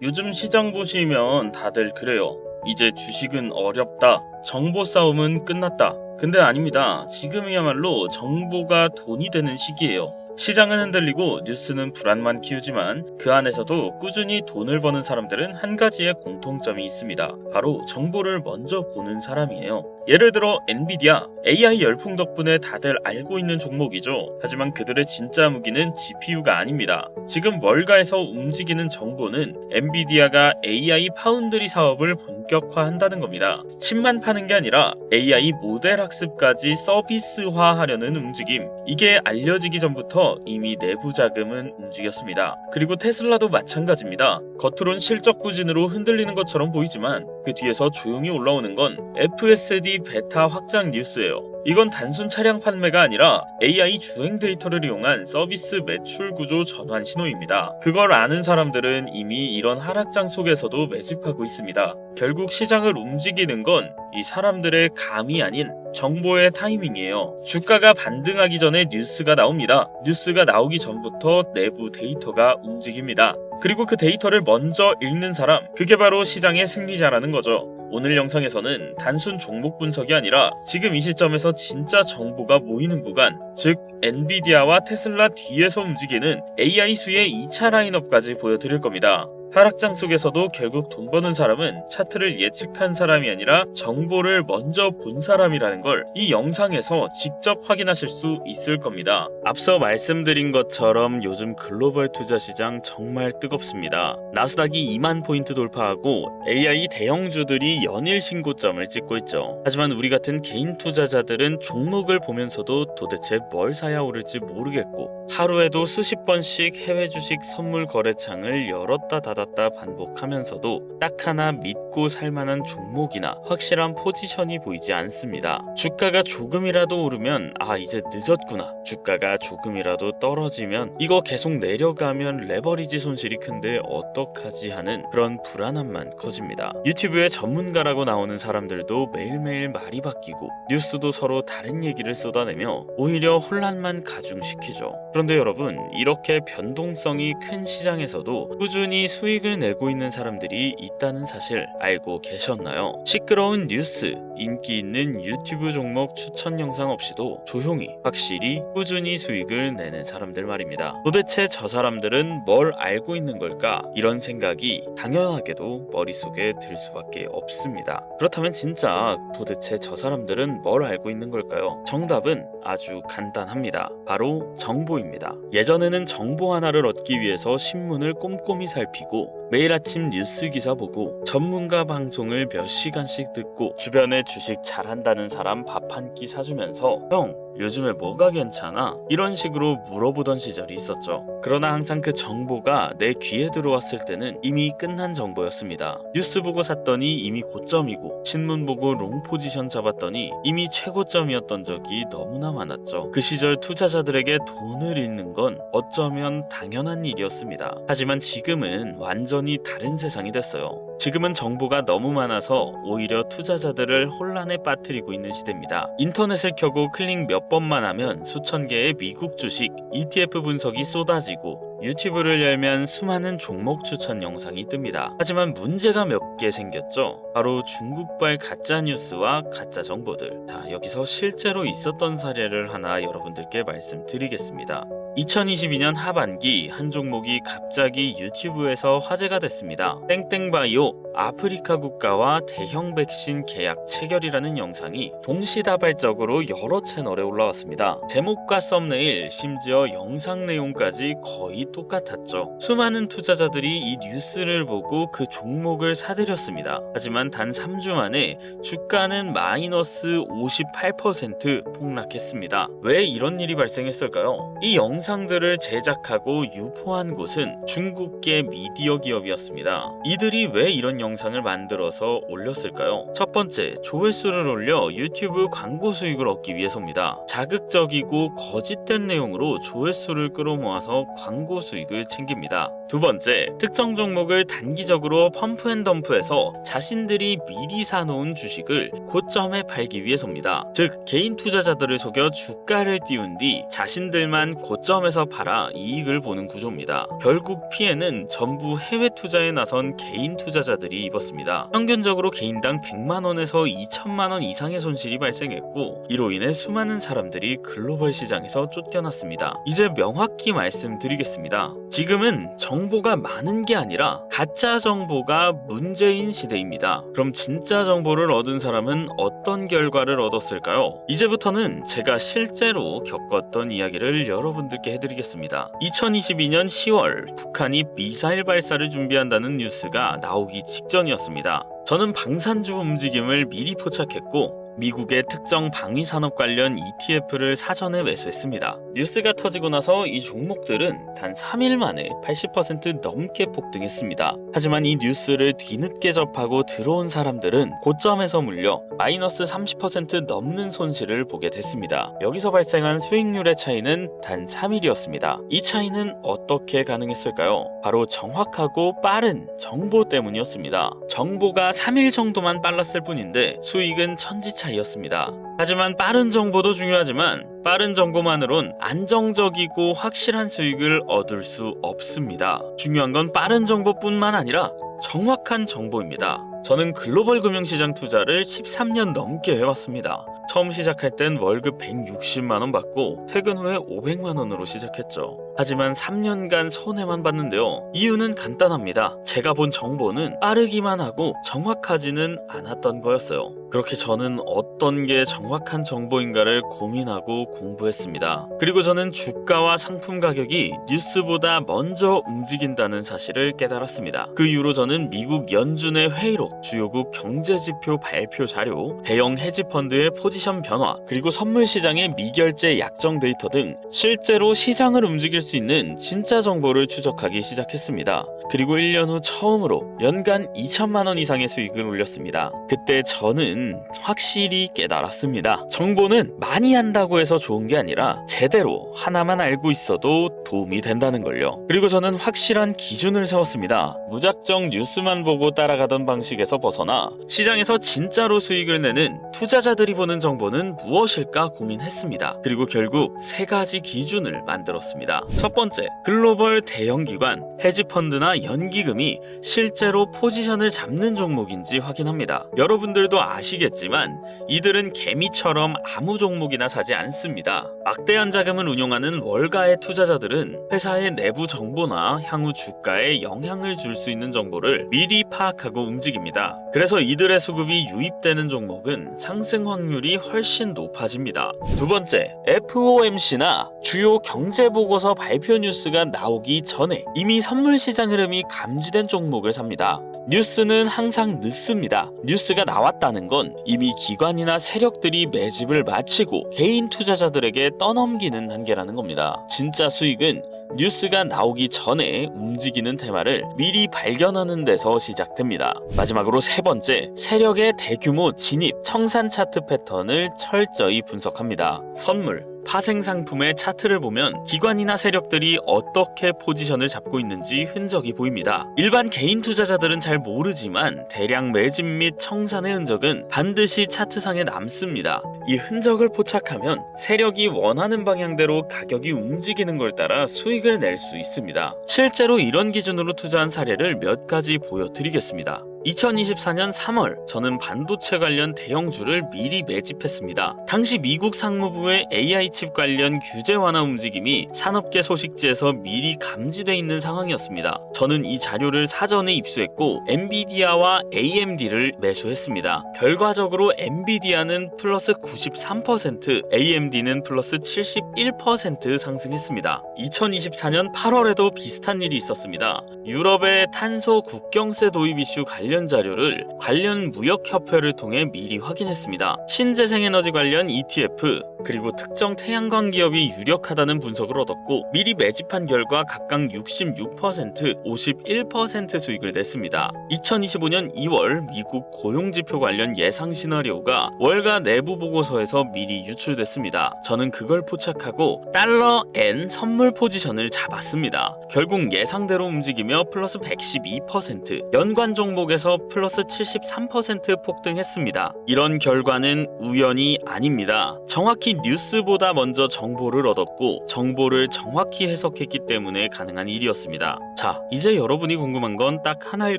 요즘 시장 보시면 다들 그래요. 이제 주식은 어렵다. 정보 싸움은 끝났다. 근데 아닙니다. 지금이야말로 정보가 돈이 되는 시기예요. 시장은 흔들리고 뉴스는 불안만 키우지만 그 안에서도 꾸준히 돈을 버는 사람들은 한 가지의 공통점이 있습니다. 바로 정보를 먼저 보는 사람이에요. 예를 들어 엔비디아, AI 열풍 덕분에 다들 알고 있는 종목이죠. 하지만 그들의 진짜 무기는 GPU가 아닙니다. 지금 월가에서 움직이는 정보는 엔비디아가 AI 파운드리 사업을 본격화한다는 겁니다. 칩만 파는 게 아니라 AI 모델 학습까지 서비스화하려는 움직임. 이게 알려지기 전부터 이미 내부 자금은 움직였습니다. 그리고 테슬라도 마찬가지입니다. 겉으론 실적 부진으로 흔들리는 것처럼 보이지만 그 뒤에서 조용히 올라오는 건 FSD 베타 확장 뉴스예요. 이건 단순 차량 판매가 아니라 AI 주행 데이터를 이용한 서비스 매출 구조 전환 신호입니다. 그걸 아는 사람들은 이미 이런 하락장 속에서도 매집하고 있습니다. 결국 시장을 움직이는 건 이 사람들의 감이 아닌 정보의 타이밍이에요. 주가가 반등하기 전에 뉴스가 나옵니다. 뉴스가 나오기 전부터 내부 데이터가 움직입니다. 그리고 그 데이터를 먼저 읽는 사람, 그게 바로 시장의 승리자라는 거죠. 오늘 영상에서는 단순 종목 분석이 아니라 지금 이 시점에서 진짜 정보가 모이는 구간, 즉 엔비디아와 테슬라 뒤에서 움직이는 AI 수의 2차 라인업까지 보여드릴 겁니다. 하락장 속에서도 결국 돈 버는 사람은 차트를 예측한 사람이 아니라 정보를 먼저 본 사람이라는 걸 이 영상에서 직접 확인하실 수 있을 겁니다. 앞서 말씀드린 것처럼 요즘 글로벌 투자 시장 정말 뜨겁습니다. 나스닥이 2만 포인트 돌파하고 AI 대형주들이 연일 신고점을 찍고 있죠. 하지만 우리 같은 개인 투자자들은 종목을 보면서도 도대체 뭘 사야 오를지 모르겠고 하루에도 수십 번씩 해외 주식 선물 거래창을 열었다 닫았다 반복하면서도 딱 하나 믿고 살만한 종목이나 확실한 포지션이 보이지 않습니다. 주가가 조금이라도 오르면 아 이제 늦었구나. 주가가 조금이라도 떨어지면 이거 계속 내려가면 레버리지 손실이 큰데 어떡하지 하는 그런 불안함만 커집니다. 유튜브에 전문가라고 나오는 사람들도 매일매일 말이 바뀌고 뉴스도 서로 다른 얘기를 쏟아내며 오히려 혼란만 가중시키죠. 그런데 여러분 이렇게 변동성이 큰 시장에서도 꾸준히 수익 을 내고 있는 사람들이 있다는 사실 알고 계셨나요? 시끄러운 뉴스, 인기 있는 유튜브 종목 추천 영상 없이도 조용히 확실히 꾸준히 수익을 내는 사람들 말입니다. 도대체 저 사람들은 뭘 알고 있는 걸까? 이런 생각이 당연하게도 머릿속에 들 수밖에 없습니다. 그렇다면 진짜 도대체 저 사람들은 뭘 알고 있는 걸까요? 정답은 아주 간단합니다. 바로 정보입니다. 예전에는 정보 하나를 얻기 위해서 신문을 꼼꼼히 살피고 매일 아침 뉴스 기사 보고 전문가 방송을 몇 시간씩 듣고 주변에 주식 잘한다는 사람 밥 한 끼 사주면서 형 요즘에 뭐가 괜찮아? 이런 식으로 물어보던 시절이 있었죠. 그러나 항상 그 정보가 내 귀에 들어왔을 때는 이미 끝난 정보였습니다. 뉴스 보고 샀더니 이미 고점이고 신문 보고 롱 포지션 잡았더니 이미 최고점이었던 적이 너무나 많았죠. 그 시절 투자자들에게 돈을 잃는 건 어쩌면 당연한 일이었습니다. 하지만 지금은 완전히 다른 세상이 됐어요. 지금은 정보가 너무 많아서 오히려 투자자들을 혼란에 빠뜨리고 있는 시대입니다. 인터넷을 켜고 클릭 몇 번만 하면 수천 개의 미국 주식, ETF 분석이 쏟아지고 유튜브를 열면 수많은 종목 추천 영상이 뜹니다. 하지만 문제가 몇 개 생겼죠. 바로 중국발 가짜 뉴스와 가짜 정보들. 자, 여기서 실제로 있었던 사례를 하나 여러분들께 말씀드리겠습니다. 2022년 하반기 한 종목이 갑자기 유튜브에서 화제가 됐습니다. 땡땡바이오 아프리카 국가와 대형 백신 계약 체결이라는 영상이 동시다발적으로 여러 채널에 올라왔습니다. 제목과 썸네일, 심지어 영상 내용까지 거의 똑같았죠. 수많은 투자자들이 이 뉴스를 보고 그 종목을 사들였습니다. 하지만 단 3주 만에 주가는 마이너스 58% 폭락했습니다. 왜 이런 일이 발생했을까요? 이 영상 들을 제작하고 유포한 곳은 중국계 미디어 기업이었습니다. 이들이 왜 이런 영상을 만들어서 올렸을까요? 첫 번째, 조회수를 올려 유튜브 광고 수익을 얻기 위해서입니다. 자극적이고 거짓된 내용으로 조회수를 끌어모아서 광고 수익을 챙깁니다. 두 번째, 특정 종목을 단기적으로 펌프앤덤프해서 자신들이 미리 사놓은 주식을 고점에 팔기 위해서입니다. 즉, 개인 투자자들을 속여 주가를 띄운 뒤 자신들만 고점 고점에서 팔아 이익을 보는 구조입니다. 결국 피해는 전부 해외 투자에 나선 개인 투자자들이 입었습니다. 평균적으로 개인당 100만 원에서 2천만 원 이상의 손실이 발생했고 이로 인해 수많은 사람들이 글로벌 시장에서 쫓겨났습니다. 이제 명확히 말씀드리겠습니다. 지금은 정보가 많은 게 아니라 가짜 정보가 문제인 시대입니다. 그럼 진짜 정보를 얻은 사람은 어떤 결과를 얻었을까요? 이제부터는 제가 실제로 겪었던 이야기를 여러분들 께 해드리겠습니다. 2022년 10월 북한이 미사일 발사를 준비한다는 뉴스가 나오기 직전이었습니다. 저는 방산주 움직임을 미리 포착했고 미국의 특정 방위 산업 관련 ETF를 사전에 매수했습니다. 뉴스가 터지고 나서 이 종목들은 단 3일 만에 80% 넘게 폭등했습니다. 하지만 이 뉴스를 뒤늦게 접하고 들어온 사람들은 고점에서 물려 마이너스 30% 넘는 손실을 보게 됐습니다. 여기서 발생한 수익률의 차이는 단 3일이었습니다. 이 차이는 어떻게 가능했을까요? 바로 정확하고 빠른 정보 때문이었습니다. 정보가 3일 정도만 빨랐을 뿐인데 수익은 천지 차이였습니다. 하지만 빠른 정보도 중요하지만 빠른 정보만으론 안정적이고 확실한 수익을 얻을 수 없습니다. 중요한 건 빠른 정보뿐만 아니라 정확한 정보입니다. 저는 글로벌 금융시장 투자를 13년 넘게 해왔습니다. 처음 시작할 땐 월급 160만 원 받고 퇴근 후에 500만 원으로 시작했죠. 하지만 3년간 손해만 봤는데요. 이유는 간단합니다. 제가 본 정보는 빠르기만 하고 정확하지는 않았던 거였어요. 그렇게 저는 어떤 게 정확한 정보인가를 고민하고 공부했습니다. 그리고 저는 주가와 상품 가격이 뉴스보다 먼저 움직인다는 사실을 깨달았습니다. 그 이후로 저는 미국 연준의 회의록, 주요국 경제지표 발표 자료, 대형 헤지펀드의 포지션 변화, 그리고 선물 시장의 미결제 약정 데이터 등 실제로 시장을 움직일 수 있는 진짜 정보를 추적하기 시작했습니다. 그리고 1년 후 처음으로 연간 2천만 원 이상의 수익을 올렸습니다. 그때 저는 확실히 깨달았습니다. 정보는 많이 한다고 해서 좋은 게 아니라 제대로 하나만 알고 있어도 도움이 된다는 걸요. 그리고 저는 확실한 기준을 세웠습니다. 무작정 뉴스만 보고 따라가던 방식에서 벗어나 시장에서 진짜로 수익을 내는 투자자들이 보는 정보는 무엇일까 고민했습니다. 그리고 결국 세 가지 기준을 만들었습니다. 첫 번째, 글로벌 대형 기관, 헤지펀드나 연기금이 실제로 포지션을 잡는 종목인지 확인합니다. 여러분들도 아시겠지만 이들은 개미처럼 아무 종목이나 사지 않습니다. 막대한 자금을 운용하는 월가의 투자자들은 회사의 내부 정보나 향후 주가에 영향을 줄 수 있는 정보를 미리 파악하고 움직입니다. 그래서 이들의 수급이 유입되는 종목은 상승 확률이 훨씬 높아집니다. 두 번째, FOMC나 주요 경제 보고서 발표 뉴스가 나오기 전에 이미 선물 시장 흐름이 감지된 종목을 삽니다. 뉴스는 항상 늦습니다. 뉴스가 나왔다는 건 이미 기관이나 세력들이 매집을 마치고 개인 투자자들에게 떠넘기는 단계라는 겁니다. 진짜 수익은 뉴스가 나오기 전에 움직이는 테마를 미리 발견하는 데서 시작됩니다. 마지막으로 세 번째, 세력의 대규모 진입, 청산 차트 패턴을 철저히 분석합니다. 선물, 파생 상품의 차트를 보면 기관이나 세력들이 어떻게 포지션을 잡고 있는지 흔적이 보입니다. 일반 개인 투자자들은 잘 모르지만 대량 매집 및 청산의 흔적은 반드시 차트상에 남습니다. 이 흔적을 포착하면 세력이 원하는 방향대로 가격이 움직이는 걸 따라 수익을 낼 수 있습니다. 실제로 이런 기준으로 투자한 사례를 몇 가지 보여드리겠습니다. 2024년 3월 저는 반도체 관련 대형주를 미리 매집했습니다. 당시 미국 상무부의 AI 칩 관련 규제 완화 움직임이 산업계 소식지에서 미리 감지돼 있는 상황이었습니다. 저는 이 자료를 사전에 입수했고 엔비디아와 AMD를 매수했습니다. 결과적으로 엔비디아는 플러스 93%, AMD는 플러스 71% 상승했습니다. 2024년 8월에도 비슷한 일이 있었습니다. 유럽의 탄소 국경세 도입 이슈 관련 자료를 관련 무역협회를 통해 미리 확인했습니다. 신재생에너지 관련 ETF 그리고 특정 태양광 기업이 유력하다는 분석을 얻었고 미리 매집한 결과 각각 66%, 51% 수익을 냈습니다. 2025년 2월 미국 고용지표 관련 예상 시나리오가 월가 내부 보고서에서 미리 유출됐습니다. 저는 그걸 포착하고 달러 N 선물 포지션을 잡았습니다. 결국 예상대로 움직이며 플러스 112%, 연관 종목에 서 30에서 플러스 73% 폭등했습니다. 이런 결과는 우연이 아닙니다. 정확히 뉴스보다 먼저 정보를 얻었고 정보를 정확히 해석했기 때문에 가능한 일이었습니다. 자, 이제 여러분이 궁금한 건 딱 하나일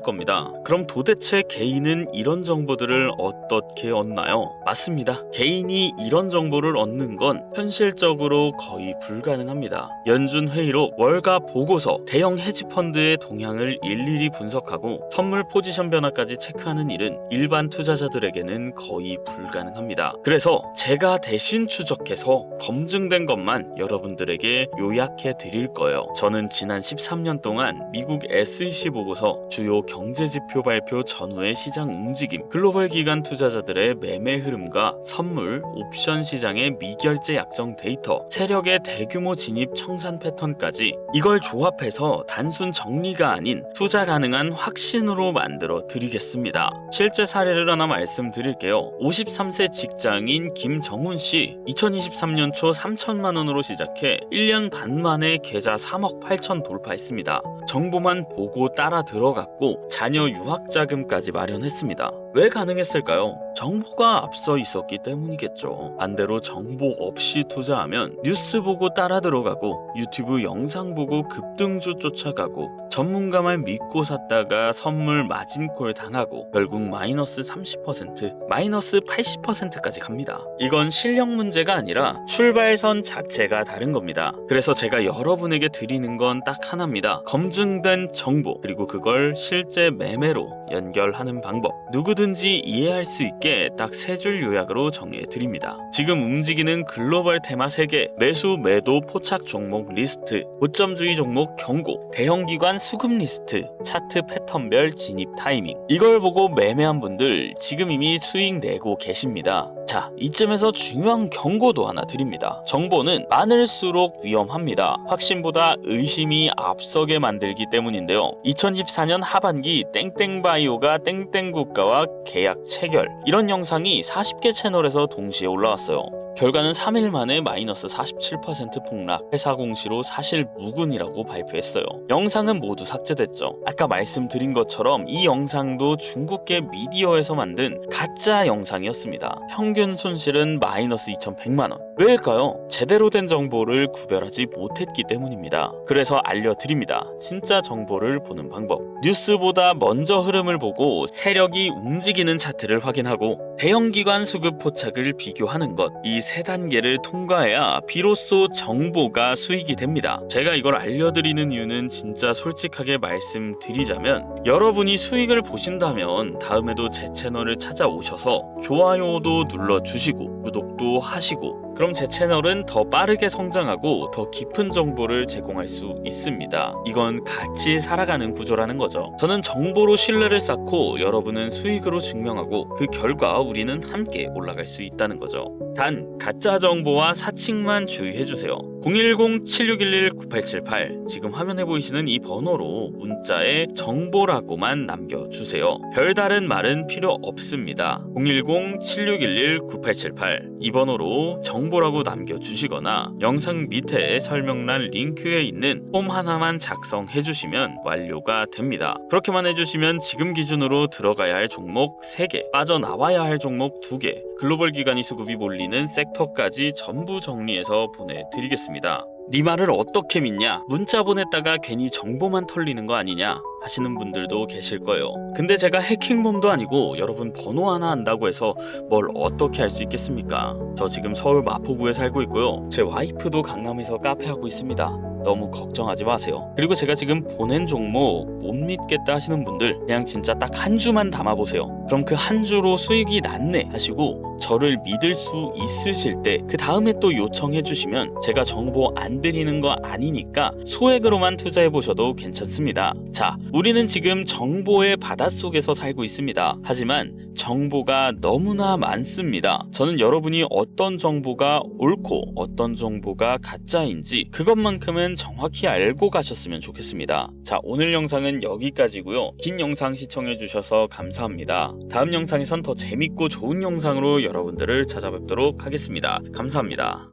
겁니다. 그럼 도대체 개인은 이런 정보들을 어떻게 얻나요? 맞습니다. 개인이 이런 정보를 얻는 건 현실적으로 거의 불가능합니다. 연준 회의록, 월가 보고서, 대형 헤지펀드의 동향을 일일이 분석하고 선물 포지션 변화까지 체크하는 일은 일반 투자자들에게는 거의 불가능합니다. 그래서 제가 대신 추적해서 검증된 것만 여러분들에게 요약해 드릴 거예요. 저는 지난 13년 동안 미국 SEC 보고서 주요 경제 지표 발표 전후의 시장 움직임, 글로벌 기관 투자자들의 매매 흐름과 선물, 옵션 시장의 미결제 약정 데이터, 세력의 대규모 진입 청산 패턴까지 이걸 조합해서 단순 정리가 아닌 투자 가능한 확신으로 만들어 드리겠습니다. 실제 사례를 하나 말씀드릴게요. 53세 직장인 김정훈 씨, 2023년 초 3천만 원으로 시작해 1년 반 만에 계좌 3억 8천 돌파했습니다. 정보만 보고 따라 들어갔고 자녀 유학 자금까지 마련했습니다. 왜 가능했을까요? 정보가 앞서 있었기 때문이겠죠. 반대로 정보 없이 투자하면 뉴스 보고 따라 들어가고 유튜브 영상 보고 급등주 쫓아가고 전문가 말 믿고 샀다가 선물 마진콜 당하고 결국 마이너스 30% 마이너스 80%까지 갑니다. 이건 실력 문제가 아니라 출발선 자체가 다른 겁니다. 그래서 제가 여러분에게 드리는 건 딱 하나입니다. 검증된 정보 그리고 그걸 실제 매매로 연결하는 방법 누구든 지 이해할 수 있게 딱 세 줄 요약으로 정리해 드립니다. 지금 움직이는 글로벌 테마 3개 매수 매도 포착 종목 리스트 고점주의 종목 경고 대형 기관 수급 리스트 차트 패턴별 진입 타이밍 이걸 보고 매매한 분들 지금 이미 수익 내고 계십니다. 자, 이쯤에서 중요한 경고도 하나 드립니다. 정보는 많을수록 위험합니다. 확신보다 의심이 앞서게 만들기 때문인데요. 2014년 하반기 땡땡바이오가 땡땡국가와 계약 체결 이런 영상이 40개 채널에서 동시에 올라왔어요. 결과는 3일 만에 마이너스 47% 폭락, 회사 공시로 사실 무근이라고 발표했어요. 영상은 모두 삭제됐죠. 아까 말씀드린 것처럼 이 영상도 중국계 미디어에서 만든 가짜 영상이었습니다. 평균 손실은 마이너스 2,100만원. 왜일까요? 제대로 된 정보를 구별하지 못했기 때문입니다. 그래서 알려드립니다. 진짜 정보를 보는 방법. 뉴스보다 먼저 흐름을 보고 세력이 움직이는 차트를 확인하고 대형 기관 수급 포착을 비교하는 것. 이세 단계를 통과해야 비로소 정보가 수익이 됩니다. 제가 이걸 알려드리는 이유는 진짜 솔직하게 말씀드리자면 여러분이 수익을 보신다면 다음에도 제 채널을 찾아오셔서 좋아요도 눌러주시고 구독도 하시고 그럼 제 채널은 더 빠르게 성장하고 더 깊은 정보를 제공할 수 있습니다. 이건 같이 살아가는 구조라는 거죠. 저는 정보로 신뢰를 쌓고 여러분은 수익으로 증명하고 그 결과 우리는 함께 올라갈 수 있다는 거죠. 단 가짜 정보와 사칭만 주의해 주세요. 010-7611-9878 지금 화면에 보이시는 이 번호로 문자에 정보라고만 남겨주세요. 별다른 말은 필요 없습니다. 010-7611-9878 이 번호로 정보라고 남겨주시거나 영상 밑에 설명란 링크에 있는 폼 하나만 작성해 주시면 완료가 됩니다. 그렇게만 해주시면 지금 기준으로 들어가야 할 종목 3개, 빠져나와야 할 종목 2개, 글로벌 기관이 수급이 몰리는 섹터까지 전부 정리해서 보내드리겠습니다. 네 말을 어떻게 믿냐? 문자 보냈다가 괜히 정보만 털리는 거 아니냐? 하시는 분들도 계실 거예요. 근데 제가 해킹범도 아니고 여러분 번호 하나 안다고 해서 뭘 어떻게 할 수 있겠습니까? 저 지금 서울 마포구에 살고 있고요. 제 와이프도 강남에서 카페 하고 있습니다. 너무 걱정하지 마세요. 그리고 제가 지금 보낸 종목 못 믿겠다 하시는 분들 그냥 진짜 딱 한 주만 담아보세요. 그럼 그 한 주로 수익이 났네 하시고 저를 믿을 수 있으실 때 그 다음에 또 요청해 주시면 제가 정보 안 드리는 거 아니니까 소액으로만 투자해 보셔도 괜찮습니다. 자, 우리는 지금 정보의 바닷속에서 살고 있습니다. 하지만 정보가 너무나 많습니다. 저는 여러분이 어떤 정보가 옳고 어떤 정보가 가짜인지 그것만큼은 정확히 알고 가셨으면 좋겠습니다. 자, 오늘 영상은 여기까지고요. 긴 영상 시청해 주셔서 감사합니다. 다음 영상에선 더 재밌고 좋은 영상으로 여러분들을 찾아뵙도록 하겠습니다. 감사합니다.